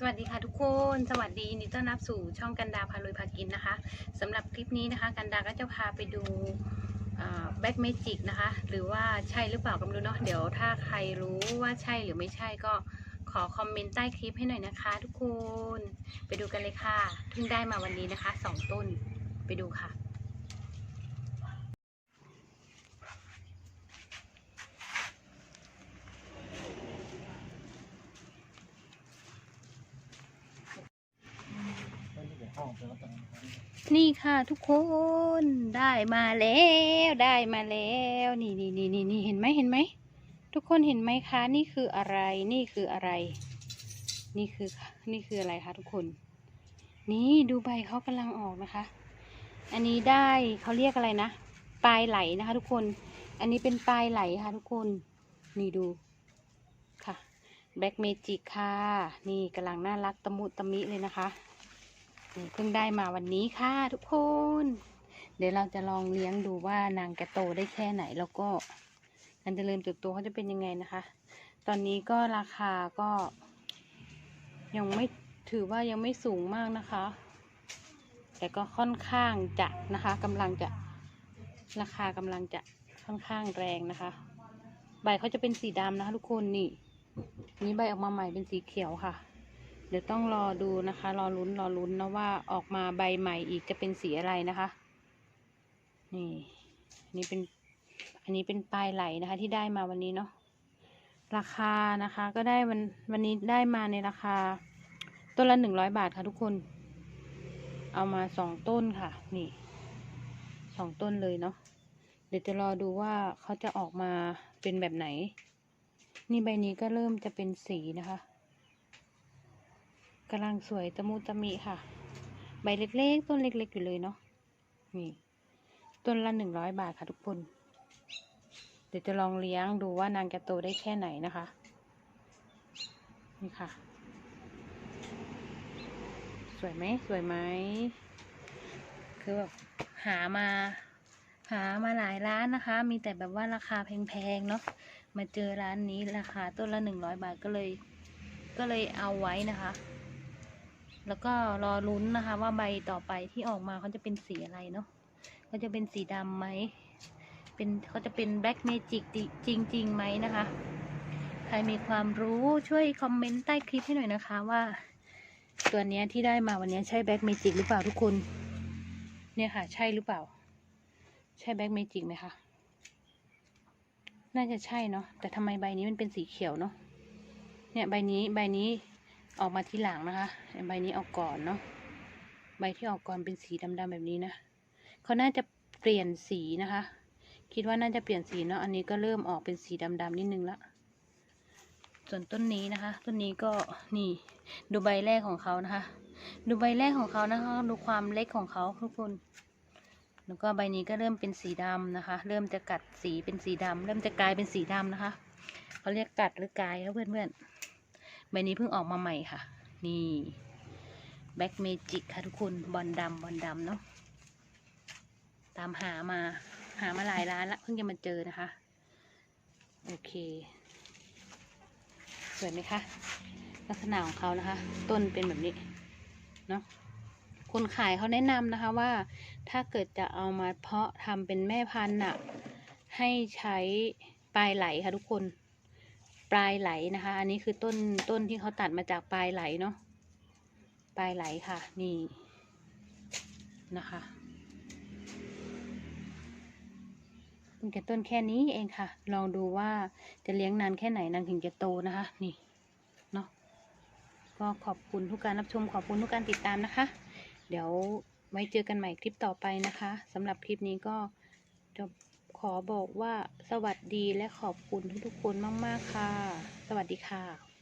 สวัสดีค่ะทุกคน สวัสดียินดีต้อนรับสู่ช่องกันดาพาลุยพากินนะคะสำหรับคลิปนี้นะคะกันดาก็จะพาไปดูแบ็กเมจิกนะคะ หรือว่าใช่หรือเปล่าก็ไม่รู้เนาะเดี๋ยวถ้าใครรู้ว่าใช่หรือไม่ใช่ก็ขอคอมเมนต์ใต้คลิปให้หน่อยนะคะ ทุกคน ไปดูกันเลยค่ะเพิ่งได้มาวันนี้นะคะสองต้นไปดูค่ะ นี่ค่ะทุกคนได้มาแล้วได้มาแล้วนี่นี่นี่นี่นี่เห็นไหมเห็นไหมทุกคนเห็นไหมคะ นี่คืออะไรนี่คืออะไร นี่คือนี่คืออะไรคะทุกคน นี่ดูใบเขากำลังออกนะคะ อันนี้ได้เขาเรียกอะไรนะปลายไหลนะคะ ทุกคน อันนี้เป็นปลายไหลค่ะ ทุกคน นี่ดูค่ะแบล็กเมจิกค่ะ นี่กำลังน่ารักตะมุตะมิเลยนะคะ นี่เพิ่งได้มาวันนี้ค่ะทุกคน เดี๋ยวเราจะลองเลี้ยงดูว่านางแกโตได้แค่ไหนแล้วก็การเจริญเติบโตเขาจะเป็นยังไงนะคะ ตอนนี้ก็ราคาก็ ยังไม่ถือว่ายังไม่สูงมากนะคะ แต่ก็ค่อนข้างจะนะคะกำลังจะราคากำลังจะค่อนข้างแรงนะคะ ใบเขาจะเป็นสีดำนะคะทุกคนนี่ นี่ใบออกมาใหม่เป็นสีเขียวค่ะ เดี๋ยวต้องรอดูนะคะ รอลุ้นรอลุ้นนะว่าออกมาใบใหม่อีกจะเป็นสีอะไรนะคะ นี่อันนี้เป็นอันนี้เป็นปลายไหลนะคะ ที่ได้มาวันนี้เนาะราคานะคะ ก็ได้วันวันนี้ได้มาในราคาต้นละหนึ่งร้อยบาทค่ะทุกคน เอามาสองต้นค่ะ นี่สองต้นเลยเนาะเดี๋ยวจะรอดูว่าเขาจะออกมาเป็นแบบไหน นี่ใบนี้ก็เริ่มจะเป็นสีนะคะ กำลังสวยตะมุตะมิค่ะ ใบเล็กๆ ต้นเล็กๆ อยู่เลยเนาะนี่ ต้นละหนึ่งร้อยบาทค่ะทุกคน เดี๋ยวจะลองเลี้ยงดูว่านางจะโตได้แค่ไหนนะคะ นี่ค่ะ สวยไหมสวยไหม คือแบบหามา หามาหลายร้านนะคะ มีแต่แบบว่าราคาแพงๆ เนาะมาเจอร้านนี้ราคาต้นละหนึ่งร้อยบาทก็เลย ก็เลยเอาไว้นะคะ แล้วก็รอลุ้นนะคะ ว่าใบต่อไปที่ออกมาเขาจะเป็นสีอะไรเนาะเขาจะเป็นสีดำไหมเป็นเขาจะเป็นแบล็กเมจิกจริงๆไหมนะคะ ใครมีความรู้ช่วยคอมเมนต์ใต้คลิปให้หน่อยนะคะว่า ตัวเนี้ยที่ได้มาวันนี้ใช่แบล็กเมจิกหรือเปล่าทุกคน เนี่ยค่ะ ใช่หรือเปล่า ใช่แบล็กเมจิกไหมคะน่าจะใช่เนาะแต่ทำไมใบนี้มันเป็นสีเขียวเนาะเนี่ยใบนี้ใบนี้ ออกมาทีหลังนะคะใบนี้ออกก่อนเนาะใบที่ออกก่อนเป็นสีดำๆแบบนี้นะเขาน่าจะเปลี่ยนสีนะคะ คิดว่าน่าจะเปลี่ยนสีเนาะอันนี้ก็เริ่มออกเป็นสีดำๆนิดนึงละส่วนต้นนี้นะคะ ต้นนี้ก็นี่ดูใบแรกของเขานะคะ ดูใบแรกของเขานะคะ ดูความเล็กของเขาทุกคนแล้วก็ใบนี้ก็เริ่มเป็นสีดำนะคะ เริ่มจะกัดสีเป็นสีดำเริ่มจะกลายเป็นสีดำนะคะเขาเรียกกัดหรือกลายแล้วเพื่อนๆ ใบนี้เพิ่งออกมาใหม่ค่ะ นี่แบ็กเมจิกค่ะทุกคนบอลดำบอลดำเนาะตามหามาหามาหลายร้านละเพิ่งจะมาเจอนะคะ โอเค สวยไหมคะ ลักษณะของเขานะคะ ต้นเป็นแบบนี้เนาะคนขายเขาแนะนำนะคะว่า ถ้าเกิดจะเอามาเพาะทำเป็นแม่พันธุ์น่ะ ให้ใช้ปลายไหลค่ะทุกคน ปลายไหลนะคะ อันนี้คือต้นต้นที่เขาตัดมาจากปลายไหลเนาะปลายไหลค่ะ นี่นะคะเพิ่งจะต้นแค่นี้เองค่ะ ลองดูว่าจะเลี้ยงนานแค่ไหนนางถึงจะโตนะคะ นี่เนาะก็ขอบคุณทุกการรับชมขอบคุณทุกการติดตามนะคะ เดี๋ยวไว้เจอกันใหม่คลิปต่อไปนะคะสำหรับคลิปนี้ก็จะ ขอบอกว่าสวัสดีและขอบคุณทุกๆคนมาก ๆ ค่ะ สวัสดีค่ะ